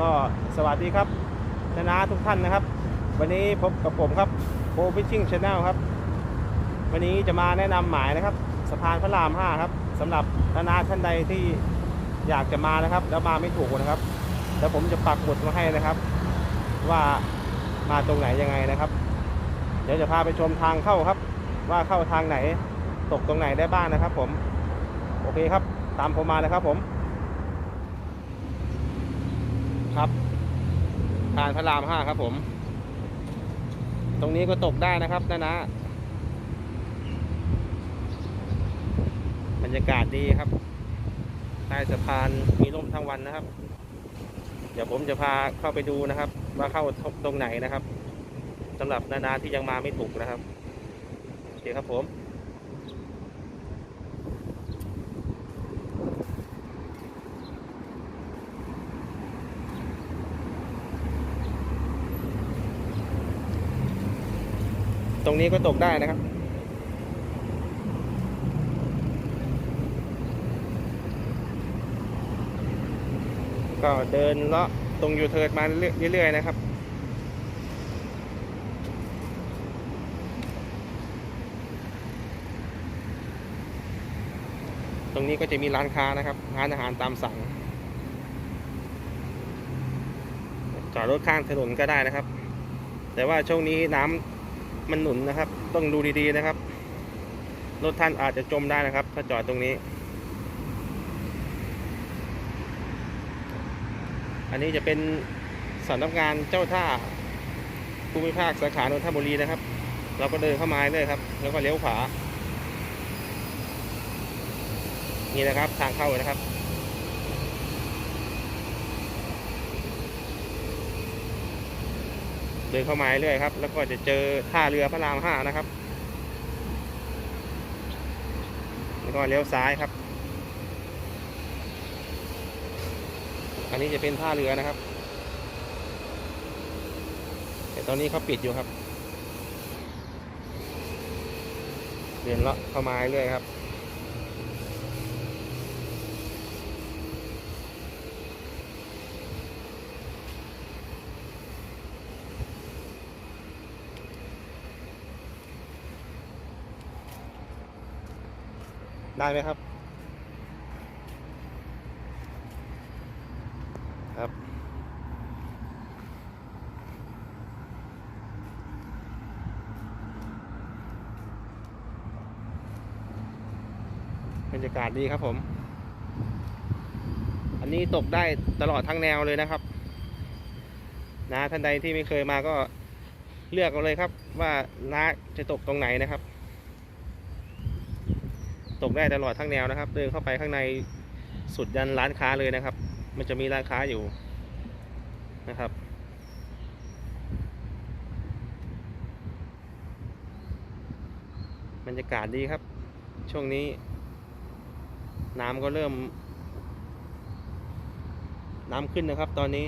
ก็สวัสดีครับนานาทุกท่านนะครับ วันนี้พบกับผมครับโบฟิชชิ่งชาแนลครับ วันนี้จะมาแนะนำหมายนะครับสะพานพระราม5ครับสำหรับนานาท่านใดที่อยากจะมานะครับ แล้วมาไม่ถูกนะครับแล้วผมจะปักหมุดมาให้นะครับ ว่ามาตรงไหนยังไงนะครับ เดี๋ยวจะพาไปชมทางเข้าครับ ว่าเข้าทางไหนตกตรงไหนได้บ้างนะครับ ผม โอเคครับ ตามผมมาเลยครับผม ครับทานพระรามห้าครับผม ตรงนี้ก็ตกได้นะครับนะนะ บรรยากาศดีครับ ใต้สะพานมีร่มทั้งวันนะครับ เดี๋ยวผมจะพาเข้าไปดูนะครับ ว่าเข้าตรงไหนนะครับสำหรับนานาที่ยังมาไม่ถูกนะครับ โอเคครับผม รงนี้ก็ตกได้นะครับ ก็เดินเลาะตรงอยู่เทิร์นมาเรื่อยๆนะครับตรงนี้ก็จะมีร้านค้านะครับ ร้านอาหารตามสั่ง จอดรถข้างถนนก็ได้นะครับ แต่ว่าช่วงนี้น้ำ มันหนุนนะครับ ต้องดูดีๆนะครับ รถท่านอาจจะจมได้นะครับ ถ้าจอดตรงนี้ อันนี้จะเป็นสำนักงานเจ้าท่าภูมิภาคสาขานนทบุรีนะครับ เราก็เดินเข้ามาเลยครับ แล้วก็เลี้ยวขวา นี่นะครับทางเข้านะครับ ดินเข้ามาเรื่อยครับ แล้วก็จะเจอท่าเรือพระรามห้านะครับ แล้วก็เลี้ยวซ้ายครับ อันนี้จะเป็นท่าเรือนะครับ แต่ตอนนี้เขาปิดอยู่ครับ เดินเลาะเข้ามาเรื่อยครับ ได้ไหมครับ ครับ บรรยากาศดีครับผม อันนี้ตกได้ตลอดทั้งแนวเลยนะครับ นะท่านใดที่ไม่เคยมาก็เลือกเอาเลยครับ ว่าน้าจะตกตรงไหนนะครับ ตกได้ตลอดทั้งแนวนะครับ เดินเข้าไปข้างในสุดยันร้านค้าเลยนะครับ มันจะมีร้านค้าอยู่นะครับ บรรยากาศดีครับ ช่วงนี้ น้ำก็เริ่ม น้ำขึ้นนะครับตอนนี้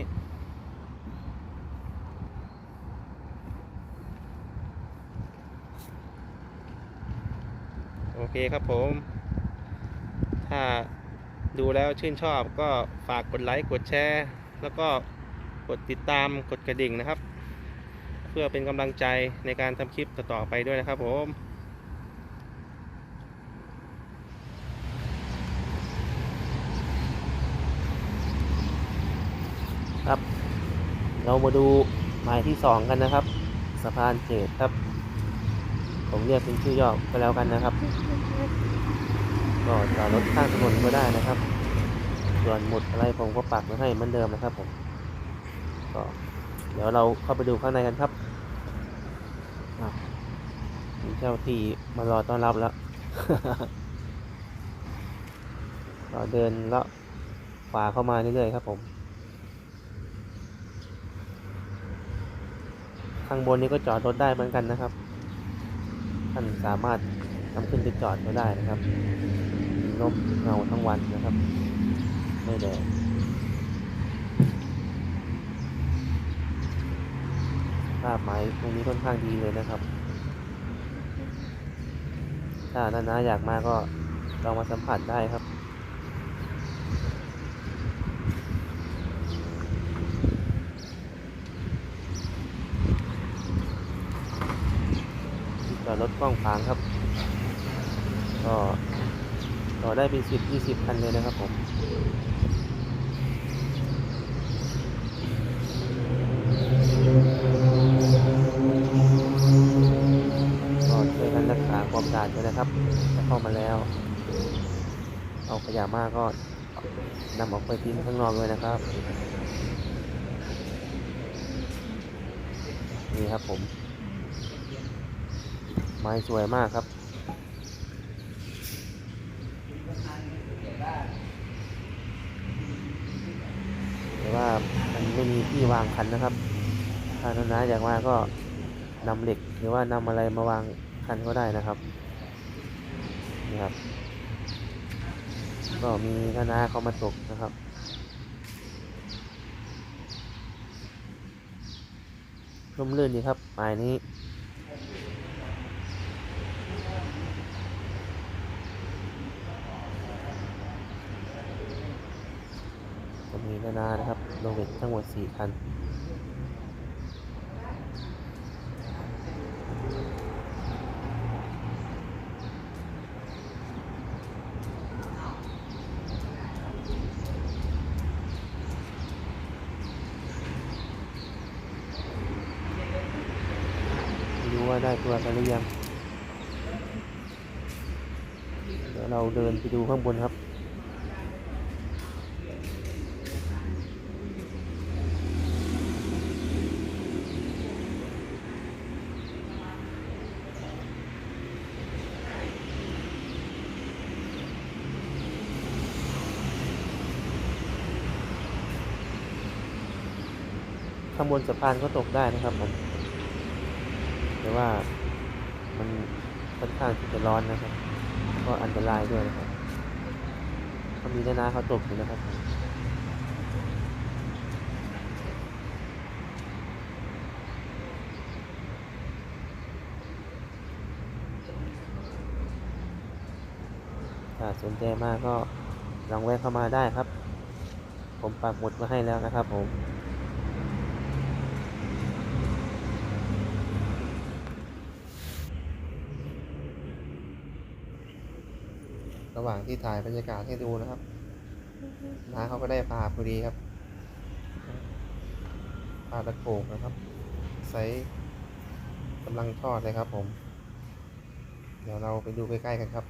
โอเคครับผม ถ้าดูแล้วชื่นชอบก็ฝากกดไลค์กดแชร์ แล้วก็กดติดตามกดกระดิ่งนะครับ เพื่อเป็นกำลังใจในการทำคลิปต่อๆไปด้วยนะครับผมครับ เรามาดูหมายที่สองกันนะครับ สะพานเจดครับ ผมเรียกเป็นชื่อย่อก็แล้วกันนะครับ ก็จอดรถข้างถนนก็ได้นะครับ ส่วนหมุดอะไรผมก็ปักไว้ให้เหมือนเดิมนะครับผม ก็เดี๋ยวเราเข้าไปดูข้างในกันครับมีเจ้าที่มารอต้อนรับแล้วเราเดินเลาะขวาเข้ามาเรื่อยๆครับผม ข้างบนนี้ก็จอดรถได้เหมือนกันนะครับ ท่านสามารถนำขึ้นไปจอดก็ได้นะครับมีร่มเงาทั้งวันนะครับ ไม่แดดภาพไม้ตรงนี้ค่อนข้างดีเลยนะครับ ถ้านานาอยากมาก็ลองมาสัมผัสได้ครับ รถกว้างขวางครับ ก็ต่อได้เป็นสิบยี่สิบคันเลยนะครับผมก็ช่วยกันรักษาความสะอาดด้วยนะครับถ้าเข้ามาแล้ว เอาขยะมากก็นำออกไปทิ้งข้างนอกเลยนะครับ นี่ครับผม ม้สวยมากครับ แต่ว่ามันไม่มีที่วางคันนะครับ ถ้าน้าอยากมาก็นำเหล็กหรือว่านำอะไรมาวางคันก็ได้นะครับนี่ครับ ก็มีน้านาเขามาตกนะครับร่มรื่นดีครับปลายนี้ มีนานานะครับโลเวททั้งหมด 4 คันรู้ว่าได้ตัวกันหรือยัง เดี๋ยวเราเดินไปดูข้างบนครับ ข้างบนสะพานก็ตกได้นะครับผมแต่ว่ามันค่อนข้างที่จะร้อนนะครับ ก็อันตรายด้วยนะครับเขามีนานาเขาตกอยู่นะครับถ้าสนใจมากก็ลองแวะเข้ามาได้ครับ ผมปักหมุดมาให้แล้วนะครับผม ระหว่างที่ถ่ายบรรยากาศให้ดูนะครับน้าเขาก็ได้ปลาพอดีครับปลาตะโกกนะครับไซส์กำลังทอดเลยครับผม เดี๋ยวเราไปดูใกล้ๆกันครับ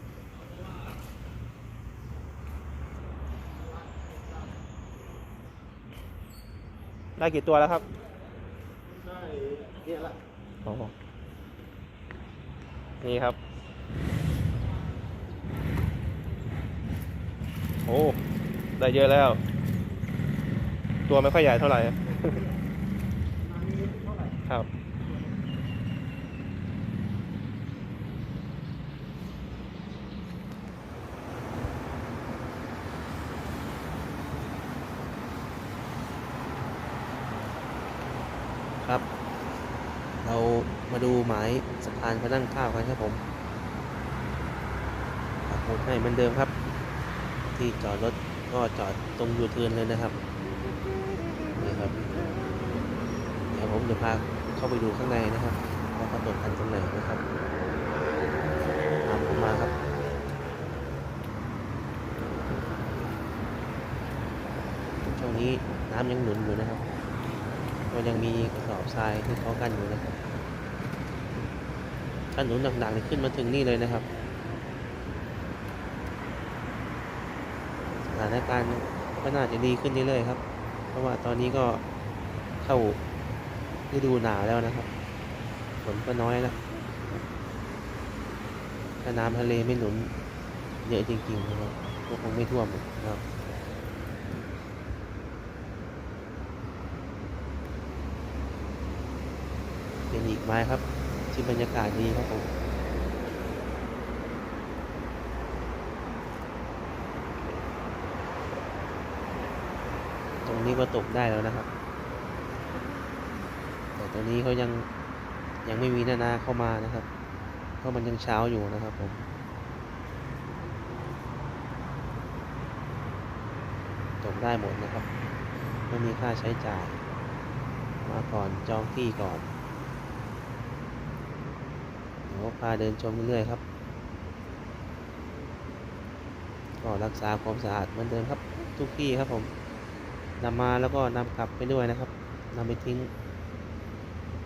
ได้กี่ตัวแล้วครับ ได้เนี่ยละโอ้โหนี่ครับ โอ้ได้เยอะแล้ว ตัวไม่ค่อยใหญ่เท่าไหร่ครับครับ เรามาดูหมายสะพานพระนั่งข้าวกันครับผมปักหมุดให้เหมือนเดิมครับ ที่จอดรถก็จอดตรงยูเทิร์นเลยนะครับนี่ครับเดี๋ยวผมจะพาเข้าไปดูข้างในนะครับว่าเขาตกกันตรงไหนนะครับตามผมมาครับช่วงนี้น้ำยังหนุนอยู่นะครับก็ยังมีกระสอบทรายที่เขากั้นอยู่นะครับถ้าหนุนหนักๆขึ้นมาถึงนี่เลยนะครับ ส ถานการณ์ก็น่าจะดีขึ้นเรื่อยๆครับ เพราะว่าตอนนี้ก็เข้าฤดูหนาวแล้วนะครับ ฝนก็น้อยแล้วถ้าน้ำทะเลไม่หนุนเยอะจริงๆนะครับก็คงไม่ท่วมนะครับเป็นอีกไม้ครับ ที่บรรยากาศดีครับผม รงนี้ก็ตกได้แล้วนะครับ แต่ตอนนี้เขายังยังไม่มีนานาเข้ามานะครับ เพราะมันยังเช้าอยู่นะครับผมตกได้หมดนะครับ ไม่มีค่าใช้จ่าย มาก่อนจองที่ก่อนนดี๋ยวพาเดินชมเรื่อยๆครับก็รักษาความสะอาดเหมือนเดิมครับทุกที่ครับผม นำมาแล้วก็นำกลับไปด้วยนะครับนำไปทิ้ง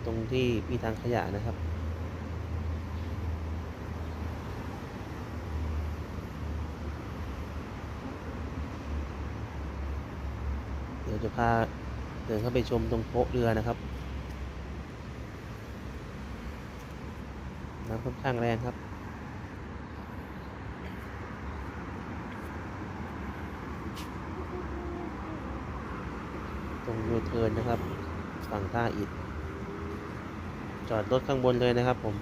ตรงที่มีทางขยะนะครับ เดี๋ยวจะพาเดินเข้าไปชมตรงโป๊ะเรือนะครับน้ำค่อนข้างแรงครับ รงยูเทิร์นนะครับ ฝั่งท่าอิดจอดรถข้างบนเลยนะครับผม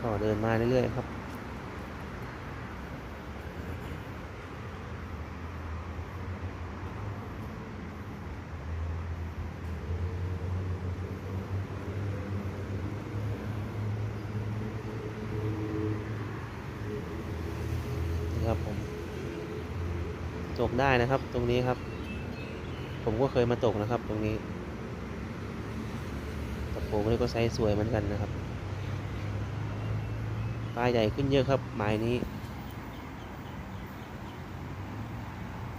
ก็เดินมาเรื่อยๆครับ นี่ครับผม ต กได้นะครับ ตรงนี้ครับ ผมก็เคยมาตกนะครับ ตรงนี้ตะโพนี่ก็ไซส์สวยเหมือนกันนะครับปลาใหญ่ขึ้นเยอะครับหมายนี้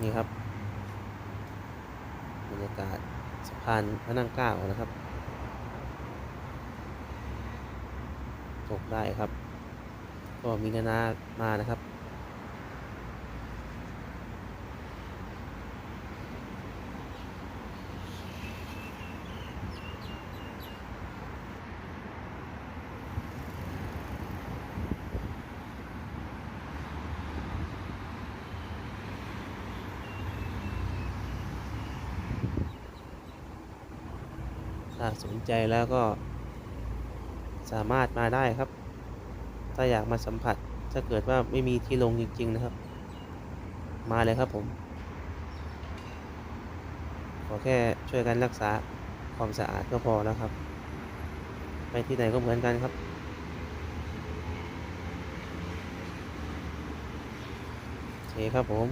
นี่ครับบรรยากาศสะพานพระนั่งเก้านะครับ ตกได้ครับ ก็มีนานามานะครับาสนใจแล้วก็สามารถมาได้ครับ ถ้าอยากมาสัมผัสถ้าเกิดว่าไม่มีที่ลงจริง ๆนะครับ มาเลยครับผม ขอแค่ช่วยกันรักษาความสะอาดก็พอแล้วครับ ไปที่ไหนก็เหมือนกันครับโอเคครับผม